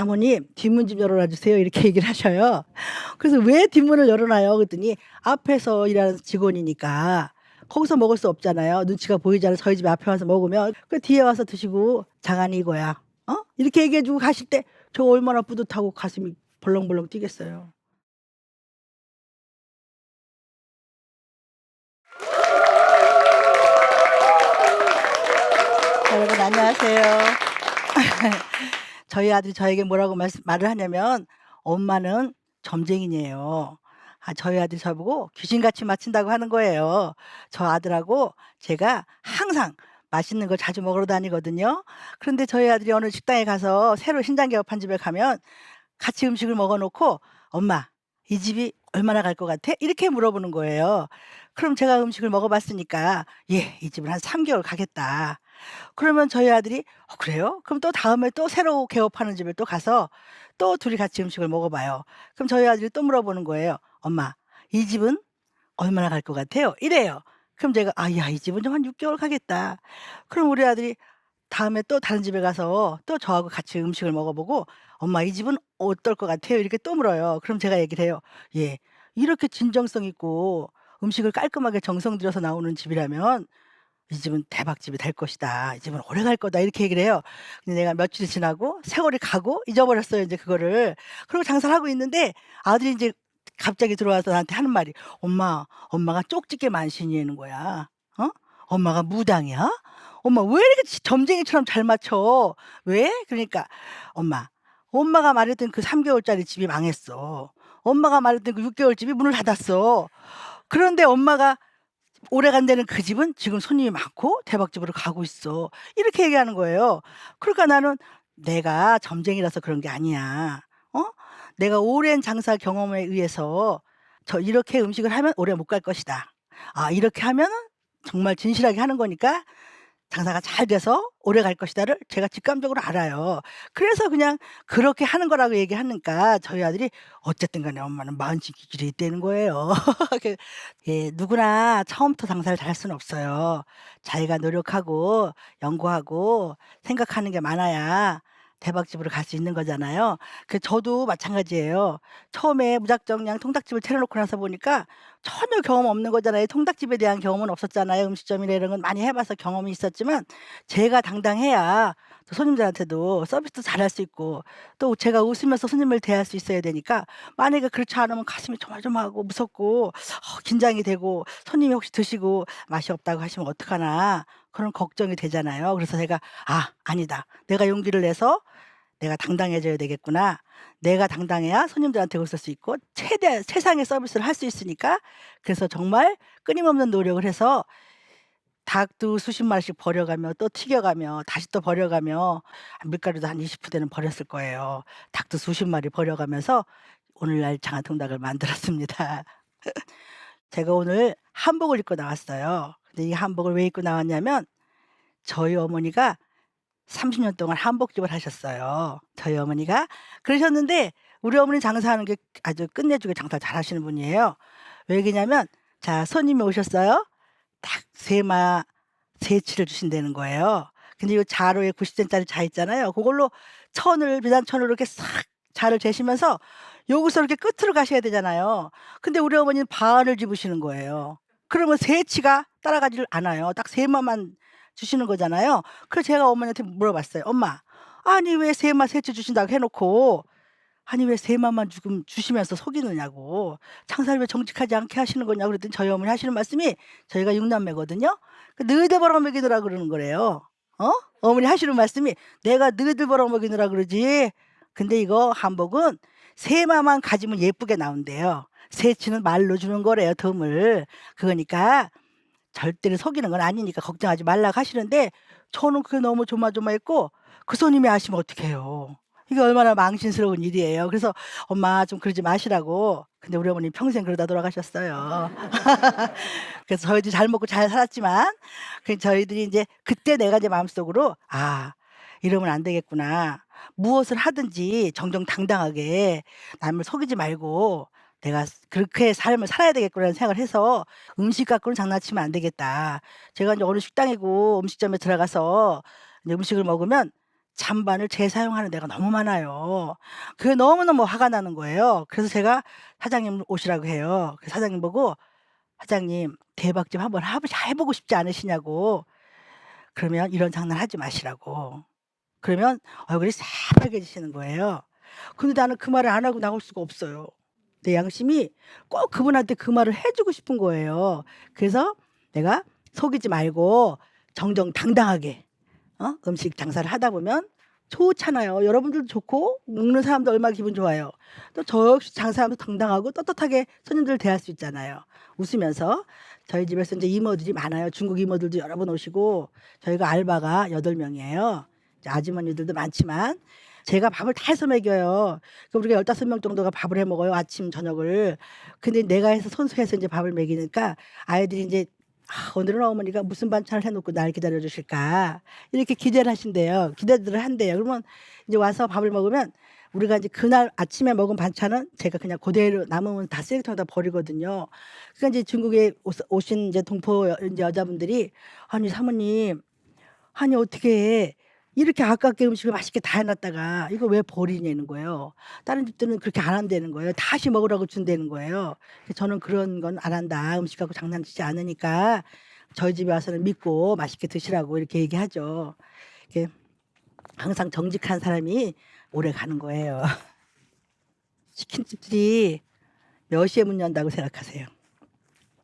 사모님 뒷문 좀 열어놔 주세요 이렇게 얘기를 하셔요. 그래서 왜 뒷문을 열어놔요? 그랬더니 앞에서 일하는 직원이니까 거기서 먹을 수 없잖아요. 눈치가 보이잖아요. 저희 집 앞에 와서 먹으면 그 뒤에 와서 드시고 장안이 이거야. 어? 이렇게 얘기해주고 가실 때 저 얼마나 뿌듯하고 가슴이 벌렁벌렁 뛰겠어요. 여러분 안녕하세요. 저희 아들이 저에게 뭐라고 말씀, 말을 하냐면 엄마는 점쟁이네요. 아, 저희 아들이 저보고 귀신같이 맞춘다고 하는 거예요. 저 아들하고 제가 항상 맛있는 걸 자주 먹으러 다니거든요. 그런데 저희 아들이 어느 식당에 가서 새로 신장 개업한 집에 가면 같이 음식을 먹어놓고 엄마 이 집이 얼마나 갈 것 같아? 이렇게 물어보는 거예요. 그럼 제가 음식을 먹어봤으니까 예, 이 집은 한 3개월 가겠다. 그러면 저희 아들이 어, 그래요? 그럼 또 다음에 또 새로 개업하는 집에 또 가서 또 둘이 같이 음식을 먹어봐요. 그럼 저희 아들이 또 물어보는 거예요. 엄마, 이 집은 얼마나 갈 것 같아요? 이래요. 그럼 제가 아, 야, 이 집은 좀 한 6 개월 가겠다. 그럼 우리 아들이 다음에 또 다른 집에 가서 또 저하고 같이 음식을 먹어보고 엄마 이 집은 어떨 것 같아요? 이렇게 또 물어요. 그럼 제가 얘기를 해요. 예, 이렇게 진정성 있고 음식을 깔끔하게 정성 들여서 나오는 집이라면 이 집은 대박집이 될 것이다. 이 집은 오래 갈 거다. 이렇게 얘기를 해요. 근데 내가 며칠이 지나고 세월이 가고 잊어버렸어요. 이제 그거를. 그리고 장사를 하고 있는데 아들이 이제 갑자기 들어와서 나한테 하는 말이 엄마, 엄마가 쪽집게 만신이는 거야. 어? 엄마가 무당이야? 엄마 왜 이렇게 점쟁이처럼 잘 맞춰? 왜? 그러니까 엄마, 엄마가 말했던 그 3개월짜리 집이 망했어. 엄마가 말했던 그 6개월 집이 문을 닫았어. 그런데 엄마가 오래 간다는 그 집은 지금 손님이 많고 대박집으로 가고 있어. 이렇게 얘기하는 거예요. 그러니까 나는 내가 점쟁이라서 그런 게 아니야. 어? 내가 오랜 장사 경험에 의해서 저 이렇게 음식을 하면 오래 못 갈 것이다. 아, 이렇게 하면은 정말 진실하게 하는 거니까 장사가 잘 돼서 오래 갈 것이다를 제가 직감적으로 알아요. 그래서 그냥 그렇게 하는 거라고 얘기하니까 저희 아들이 어쨌든 간에 엄마는 마흔 기질이 있다는 거예요. 그 예, 누구나 처음부터 장사를 잘 할 수는 없어요. 자기가 노력하고 연구하고 생각하는 게 많아야 대박집으로 갈 수 있는 거잖아요. 그 저도 마찬가지예요. 처음에 무작정 그냥 통닭집을 차려놓고 나서 보니까 전혀 경험 없는 거잖아요. 통닭집에 대한 경험은 없었잖아요. 음식점이나 이런 건 많이 해봐서 경험이 있었지만 제가 당당해야 또 손님들한테도 서비스도 잘할 수 있고 또 제가 웃으면서 손님을 대할 수 있어야 되니까 만약에 그렇지 않으면 가슴이 조마조마하고 무섭고 어, 긴장이 되고 손님이 혹시 드시고 맛이 없다고 하시면 어떡하나 그런 걱정이 되잖아요. 그래서 제가 아 아니다. 내가 용기를 내서 내가 당당해져야 되겠구나. 내가 당당해야 손님들한테 웃을 수 있고 최대 최상의 서비스를 할 수 있으니까 그래서 정말 끊임없는 노력을 해서 닭도 수십 마리씩 버려가며 또 튀겨가며 다시 또 버려가며 밀가루도 한 20%는 버렸을 거예요. 닭도 수십 마리 버려가면서 오늘날 장안통닭을 만들었습니다. 제가 오늘 한복을 입고 나왔어요. 근데 이 한복을 왜 입고 나왔냐면 저희 어머니가 30년 동안 한복집을 하셨어요. 저희 어머니가 그러셨는데 우리 어머니 장사하는 게 아주 끝내주게 장사 잘 하시는 분이에요. 왜 그러냐면 자 손님이 오셨어요. 딱 세마 세치를 주신다는 거예요. 근데 이 자루에 90센짜리 자 있잖아요. 그걸로 천을 비단천으로 이렇게 싹 자를 재시면서 여기서 이렇게 끝으로 가셔야 되잖아요. 근데 우리 어머니는 반을 집으시는 거예요. 그러면 세치가 따라가지를 않아요. 딱 세마만 주시는 거잖아요. 그래서 제가 어머니한테 물어봤어요. 엄마, 아니 왜 세마 세치 주신다고 해놓고 아니 왜 세마만 지금 주시면서 속이느냐고 장사를 왜 정직하지 않게 하시는 거냐고 그랬더니 저희 어머니 하시는 말씀이 저희가 육남매거든요. 그 너희들 벌어먹이느라 그러는 거래요. 어? 어머니 하시는 말씀이 내가 너희들 벌어먹이느라 그러지. 근데 이거 한복은 세마만 가지면 예쁘게 나온대요. 세치는 말로 주는 거래요, 덤을. 그거니까 절대로 속이는 건 아니니까 걱정하지 말라고 하시는데 저는 그게 너무 조마조마했고 그 손님이 아시면 어떡해요. 이게 얼마나 망신스러운 일이에요. 그래서 엄마 좀 그러지 마시라고. 근데 우리 어머니 평생 그러다 돌아가셨어요. 그래서 저희도 잘 먹고 잘 살았지만 그 저희들이 이제 그때 내가 이제 마음속으로 아 이러면 안 되겠구나. 무엇을 하든지 정정당당하게 남을 속이지 말고 내가 그렇게 삶을 살아야 되겠구나라는 생각을 해서 음식 갖고는 장난치면 안 되겠다. 제가 이제 어느 식당이고 음식점에 들어가서 이제 음식을 먹으면 잔반을 재사용하는 데가 너무 많아요. 그게 너무너무 화가 나는 거예요. 그래서 제가 사장님을 오시라고 해요. 그 사장님 보고 "사장님 대박 좀 한번 하보 해 보고 싶지 않으시냐."고. 그러면 "이런 장난 하지 마시라."고. 그러면 얼굴이 새빨개지시는 거예요. 근데 나는 그 말을 안 하고 나올 수가 없어요. 내 양심이 꼭 그분한테 그 말을 해 주고 싶은 거예요. 그래서 내가 속이지 말고 정정당당하게 어 음식 장사를 하다 보면 좋잖아요. 여러분들도 좋고 먹는 사람도 얼마나 기분 좋아요. 또 저 역시 장사하면서 당당하고 떳떳하게 손님들을 대할 수 있잖아요. 웃으면서 저희 집에서 인제 이모들이 많아요. 중국 이모들도 여러 분 오시고 저희가 알바가 8 명이에요. 이제 아주머니들도 많지만 제가 밥을 다 해서 먹여요. 그 우리가 15명 정도가 밥을 해 먹어요, 아침 저녁을. 근데 내가 해서 손수해서 인제 밥을 먹이니까 아이들이 인제 '아 오늘은 어머니가 무슨 반찬을 해 놓고 날 기다려 주실까.' 이렇게 기대를 하신대요. 기대들을 한대요. 그러면 인제 와서 밥을 먹으면 우리가 인제 그날 아침에 먹은 반찬은 제가 그냥 고대로 남으면 다 쓰레기통에다 버리거든요. 그러니까 인제 중국에 오신 인제 동포 여 인제 여자분들이 "아니 사모님 아니 어떻게 이렇게 아깝게 음식을 맛있게 다 해 놨다가 이거 왜 버리냐는 거예요. 다른 집들은 그렇게 안 한다는 거예요. 다시 먹으라고 준다는 거예요. 그래서 저는 "그런 건 안 한다. 음식 갖고 장난치지 않으니까 저희 집에 와서는 믿고 맛있게 드시라."고 이렇게 얘기하죠. 이게 항상 정직한 사람이 오래 가는 거예요. 치킨집들이 몇 시에 문 연다고 생각하세요?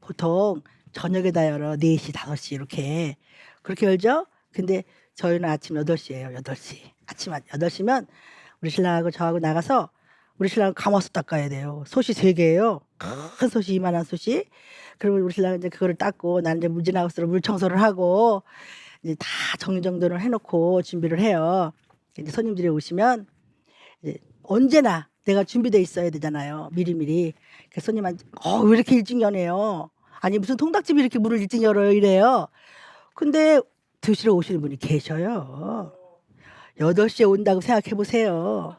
보통 저녁에다 열어 4 시, 5시 이렇게. 그렇게 열죠? 근데 저희는 아침 8 시예요, 8 시. 아침 8 시면 우리 신랑하고 저하고 나가서 우리 신랑은 가마솥 닦아야 돼요. 솥이 3 개예요. 큰 솥이 이만한 솥이. 그러면 우리 신랑은 인제 그거를 닦고 나는 인제 무지나우스로 물 청소를 하고 이제 다 정리정돈을 해 놓고 준비를 해요. 이제 손님들이 오시면 이제 언제나 내가 준비돼 있어야 되잖아요, 미리미리. 그 손님한테 "어 왜 이렇게 일찍 여네요." "아니 무슨 통닭집이 이렇게 문을 일찍 열어요." 이래요. 근데 드시러 오시는 분이 계셔요. 8 시에 온다고 생각해 보세요.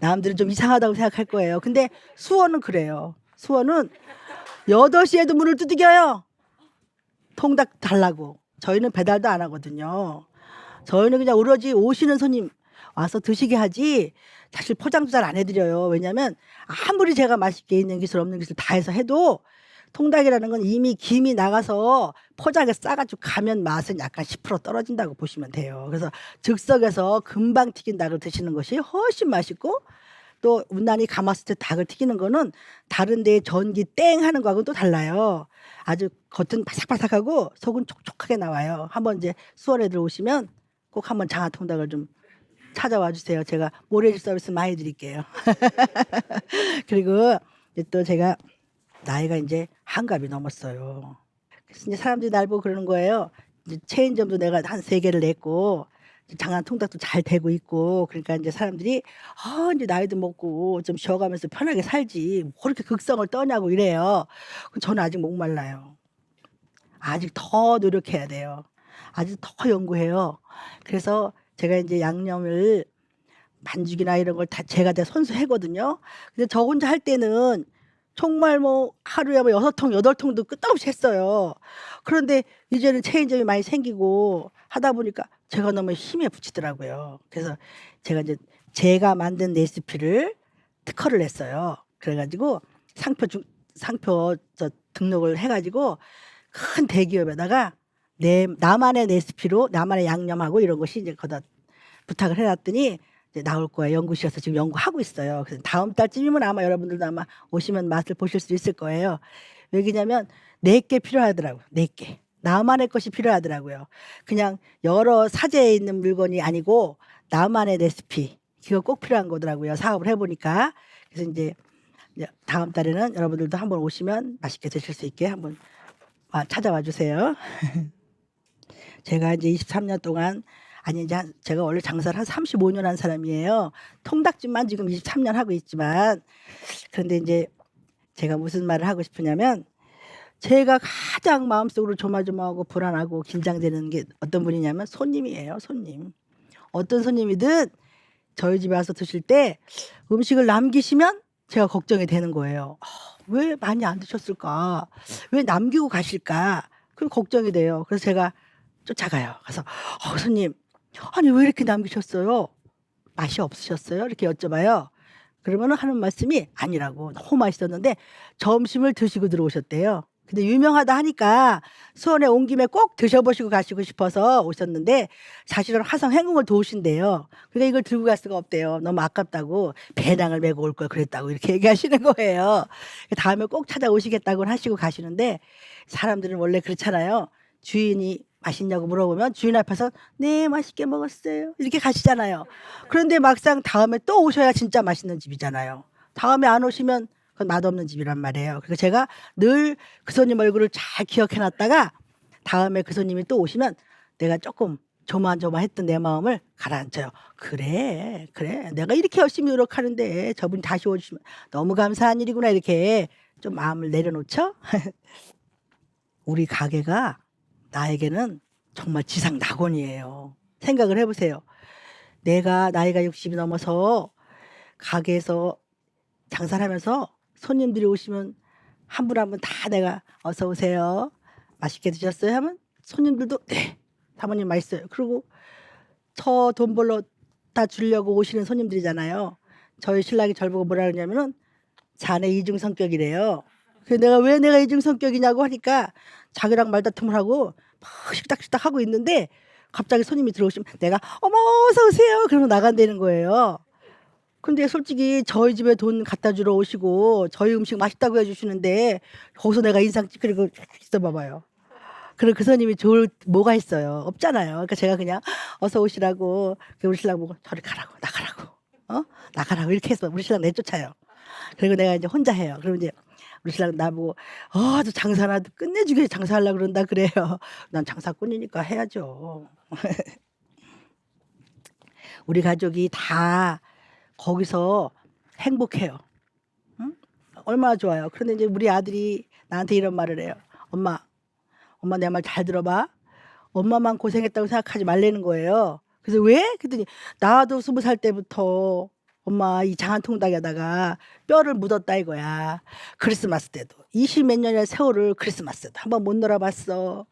남들은 좀 이상하다고 생각할 거예요. 근데 수원은 그래요. 수원은 8 시에도 문을 두들겨요. 통닭 달라고. 저희는 배달도 안 하거든요. 저희는 그냥 오로지 오시는 손님 와서 드시게 하지 사실 포장도 잘 안 해 드려요. 왜냐면 아무리 제가 맛있게 있는 기술 없는 기술 다 해서 해도 통닭이라는 건 이미 김이 나가서 포장에 싸 가지고 가면 맛은 약간 10% 떨어진다고 보시면 돼요. 그래서 즉석에서 금방 튀긴 닭을 드시는 것이 훨씬 맛있고 또 운난이 가마솥에 닭을 튀기는 거는 다른 데에 전기 땡 하는 거하고는 또 달라요. 아주 겉은 바삭바삭하고 속은 촉촉하게 나와요. 한번 이제 수원 애들 오시면 꼭 한번 장화통닭을 좀 찾아와 주세요. 제가 모래집 서비스 많이 드릴게요. 그리고 또 제가 나이가 인제 한갑이 넘었어요. 그래서 인제 사람들이 날 보고 그러는 거예요. 이제 체인점도 내가 한3 개를 냈고 장안 통닭도 잘 되고 있고 그러니까 인제 사람들이 "아 인제 나이도 먹고 좀 쉬어 가면서 편하게 살지 뭐 그렇게 극성을 떠냐."고 이래요. 그럼 저는 아직 목말라요. 아직 더 노력해야 돼요. 아직 더 연구해요. 그래서 제가 인제 양념을 반죽이나 이런 걸 다 제가 다 손수하거든요. 근데 저 혼자 할 때는 정말 뭐 하루에 뭐6 통, 8 통도 끄떡없이 했어요. 그런데 이제는 체인점이 많이 생기고 하다 보니까 제가 너무 힘에 부치더라고요. 그래서 제가 인제 제가 만든 레시피를 특허를 냈어요. 그래 가지고 상표 중 상표 저 등록을 해 가지고 큰 대기업에다가 내 나만의 레시피로 나만의 양념하고 이런 것이 인제 거기다 부탁을 해 놨더니 이제 나올 거예요. 연구실에서 지금 연구하고 있어요. 그래서 다음 달쯤이면 아마 여러분들도 아마 오시면 맛을 보실 수 있을 거예요. 왜냐면 내게 필요하더라고요. 내게. 나만의 것이 필요하더라고요. 그냥 여러 사재에 있는 물건이 아니고 나만의 레시피. 그거 꼭 필요한 거더라고요. 사업을 해 보니까. 그래서 이제 다음 달에는 여러분들도 한번 오시면 맛있게 드실 수 있게 한번 와 찾아와 주세요. 제가 인제 23년 동안 아니 한 제가 원래 장사를 한 35년 한 사람이에요. 통닭집만 지금 23년 하고 있지만 그런데 인제 제가 무슨 말을 하고 싶으냐면 제가 가장 마음속으로 조마조마하고 불안하고 긴장되는 게 어떤 분이냐면 손님이에요, 손님. 어떤 손님이든 저희 집에 와서 드실 때 음식을 남기시면 제가 걱정이 되는 거예요. '아 왜 많이 안 드셨을까? 왜 남기고 가실까?' 그 걱정이 돼요. 그래서 제가 쫓아가요. 가서 "어 손님 " 아니 왜 이렇게 남기셨어요? 맛이 없으셨어요?" 이렇게 여쭤봐요. 그러면은 하는 말씀이 아니라고 너무 맛있었는데 점심을 드시고 들어오셨대요. 근데 유명하다 하니까 수원에 온 김에 꼭 드셔 보시고 가시고 싶어서 오셨는데 사실은 화성 행궁을 도우신대요. 근데 이걸 들고 갈 수가 없대요. 너무 아깝다고 배낭을 메고 올 걸 그랬다고 이렇게 얘기하시는 거예요. 다음에 꼭 찾아오시겠다고 하시고 가시는데 사람들은 원래 그렇잖아요. 주인이 맛있냐고 물어보면 주인 앞에서 네 맛있게 먹었어요 이렇게 가시잖아요. 그런데 막상 다음에 또 오셔야 진짜 맛있는 집이잖아요. 다음에 안 오시면 그건 맛없는 집이란 말이에요. 그래서 제가 늘 그 손님 얼굴을 잘 기억해 놨다가 다음에 그 손님이 또 오시면 내가 조금 조마조마했던 내 마음을 가라앉혀요. 그래, 그래. 내가 이렇게 열심히 노력하는데 저분이 다시 오시면 너무 감사한 일이구나 이렇게 좀 마음을 내려놓죠. 우리 가게가 나에게는 정말 지상 낙원이에요. 생각을 해보세요. 내가 나이가 60이 넘어서 가게에서 장사를 하면서 손님들이 오시면 한 분 한 분 다 내가 어서 오세요. 맛있게 드셨어요? 하면 손님들도 네 사모님 맛있어요. 그리고 저 돈 벌러 다 주려고 오시는 손님들이잖아요. 저희 신랑이 저를 보고 뭐라 그러냐면은 자네 이중 성격이래요. 그래서 내가 왜 내가 이중 성격이냐고 하니까 자기랑 말다툼을 하고 막 식닥식닥 하고 있는데 갑자기 손님이 들어오시면 내가 어머 어서 오세요 그러면 나간다는 거예요. 근데 솔직히 저희 집에 돈 갖다 주러 오시고 저희 음식 맛있다고 해주시는데 거기서 내가 인상 찌그리고 있어 봐봐요. 그리고 그 손님이 좋을 뭐가 있어요? 없잖아요. 그러니까 제가 그냥 어서 오시라고 그 우리 신랑 보고 저리 가라고 나가라고 어 나가라고 이렇게 해서 우리 신랑 내쫓아요. 그리고 내가 이제 혼자 해요. 그러면 이제 우리 신랑 나보고 어, 저 장사나 끝내주게 장사하려고 그런다 그래요. 난 장사꾼이니까 해야죠. 우리 가족이 다 거기서 행복해요. 응? 얼마나 좋아요. 그런데 이제 우리 아들이 나한테 이런 말을 해요. 엄마, 엄마 내 말 잘 들어봐. 엄마만 고생했다고 생각하지 말라는 거예요. 그래서 왜? 그랬더니 나도 스무 살 때부터 엄마 이 장안통닭에다가 뼈를 묻었다 이거야. 크리스마스 때도 20 몇 년의 세월을 크리스마스 때도 한번 못 놀아봤어.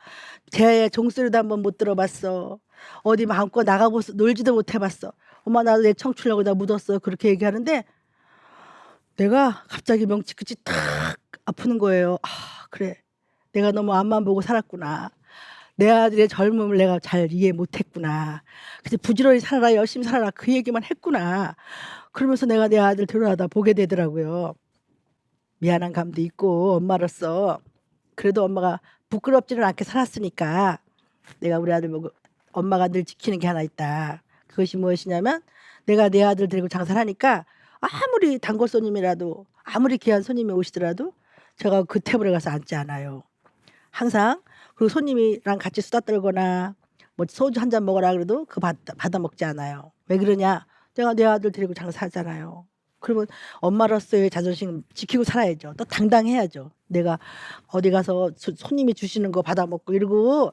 제 종소리도 한번 못 들어봤어. 어디 마음껏 나가고 놀지도 못 해봤어. 엄마 나도 내 청춘을 여기다 묻었어. 그렇게 얘기하는데 내가 갑자기 명치 끝이 탁 아프는 거예요. 아 그래 내가 너무 앞만 보고 살았구나. 내 아들의 젊음을 내가 잘 이해 못했구나. 근데 부지런히 살아라 열심히 살아라 그 얘기만 했구나. 그러면서 내가 내 아들 데려다 보게 되더라고요. 미안한 감도 있고 엄마로서 그래도 엄마가 부끄럽지는 않게 살았으니까 내가 우리 아들 보고 엄마가 늘 지키는 게 하나 있다. 그것이 무엇이냐면 내가 내 아들 데리고 장사를 하니까 아무리 단골 손님이라도 아무리 귀한 손님이 오시더라도 제가 그 테이블에 가서 앉지 않아요. 항상 그리고 손님이랑 같이 수다 떨거나 뭐 소주 한 잔 먹으라 그래도 그 받, 받아 먹지 않아요. 왜 그러냐? 내가 내 아들 데리고 장사하잖아요. 그러면 엄마로서의 자존심 지키고 살아야죠. 또 당당해야죠. 내가 어디 가서 소- 손님이 주시는 거 받아 먹고 이러고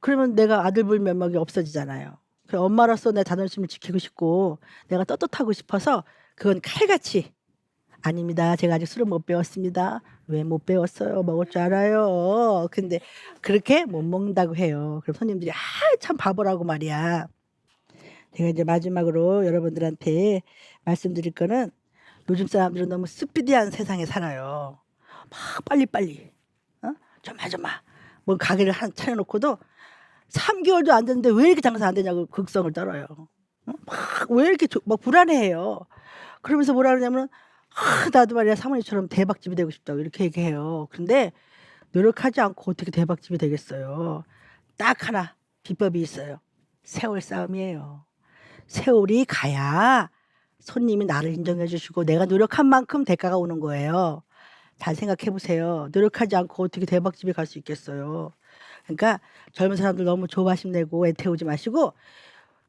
그러면 내가 아들 볼 면목이 없어지잖아요. 그 엄마로서 내 자존심을 지키고 싶고 내가 떳떳하고 싶어서 그건 칼같이 아닙니다. 제가 아직 술을 못 배웠습니다. 왜 못 배웠어요? 먹을 줄 알아요. 근데 그렇게 못 먹는다고 해요. 그럼 손님들이 아 참 바보라고 말이야. 제가 이제 마지막으로 여러분들한테 말씀드릴 거는 요즘 사람들은 너무 스피디한 세상에 살아요. 막 빨리빨리. 어? 조마조마. 뭐 가게를 한 차려놓고도 3개월도 안 됐는데 왜 이렇게 장사 안 되냐고 극성을 떨어요. 어? 막왜 이렇게 조- 막 불안해해요. 그러면서 뭐라 그러냐면 아, 나도 말이야 사모님처럼 대박집이 되고 싶다고 이렇게 얘기해요. 근데 노력하지 않고 어떻게 대박집이 되겠어요. 딱 하나 비법이 있어요. 세월 싸움이에요. 세월이 가야 손님이 나를 인정해 주시고 내가 노력한 만큼 대가가 오는 거예요. 잘 생각해 보세요. 노력하지 않고 어떻게 대박집에 갈 수 있겠어요. 그러니까 젊은 사람들 너무 조바심 내고 애태우지 마시고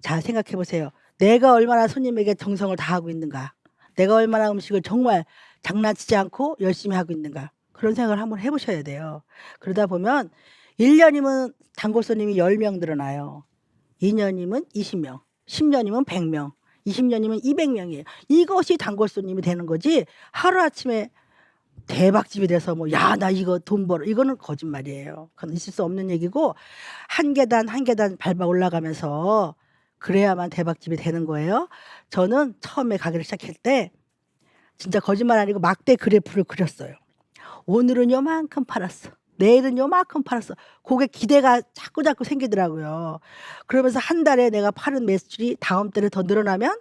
잘 생각해 보세요. 내가 얼마나 손님에게 정성을 다하고 있는가. 내가 얼마나 음식을 정말 장난치지 않고 열심히 하고 있는가. 그런 생각을 한번 해 보셔야 돼요. 그러다 보면 1년이면 단골 손님이 10명 늘어나요. 2년이면 20명, 10년이면 100명, 20년이면 200명이에요. 이것이 단골 손님이 되는 거지. 하루아침에 대박집이 돼서 뭐 야 나 이거 돈 벌어 이거는 거짓말이에요. 그건 있을 수 없는 얘기고 한 계단 한 계단 밟아 올라가면서 그래야만 대박집이 되는 거예요. 저는 처음에 가게를 시작할 때 진짜 거짓말 아니고 막대 그래프를 그렸어요. 오늘은 요만큼 팔았어. 내일은 요만큼 팔았어. 그게 기대가 자꾸 자꾸 생기더라고요. 그러면서 한 달에 내가 파는 매출이 다음 달에 더 늘어나면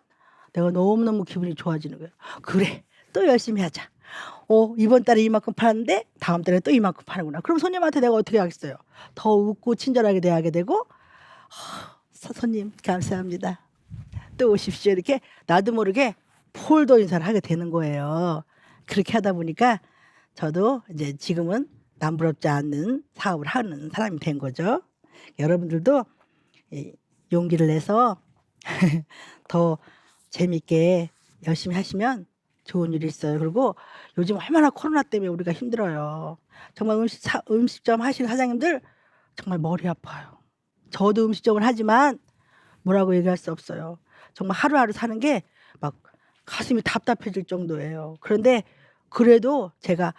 내가 너무너무 기분이 좋아지는 거예요. 그래. 또 열심히 하자. 어, 이번 달에 이만큼 팔았는데 다음 달에 또 이만큼 파는구나. 그럼 손님한테 내가 어떻게 하겠어요? 더 웃고 친절하게 대하게 되고 하, 서- 손님 감사합니다. 또 오십시오. 이렇게 나도 모르게 폴더 인사를 하게 되는 거예요. 그렇게 하다 보니까 저도 이제 지금은 남부럽지 않는 사업을 하는 사람이 된 거죠. 여러분들도 이 용기를 내서 더 재밌게 열심히 하시면 좋은 일이 있어요. 그리고 요즘 얼마나 코로나 때문에 우리가 힘들어요. 정말 음식 사, 음식점 하시는 사장님들 정말 머리 아파요. 저도 음식점을 하지만 뭐라고 얘기할 수 없어요. 정말 하루하루 사는 게 막 가슴이 답답해질 정도예요. 그런데 그래도 제가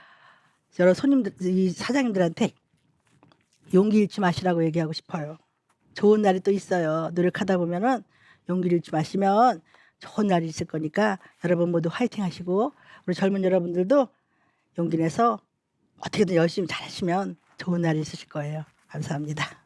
여러 손님들, 이 사장님들한테 용기 잃지 마시라고 얘기하고 싶어요. 좋은 날이 또 있어요. 노력하다 보면은 용기를 잃지 마시면 좋은 날이 있을 거니까 여러분 모두 화이팅 하시고 우리 젊은 여러분들도 용기 내서 어떻게든 열심히 잘하시면 좋은 날이 있으실 거예요. 감사합니다.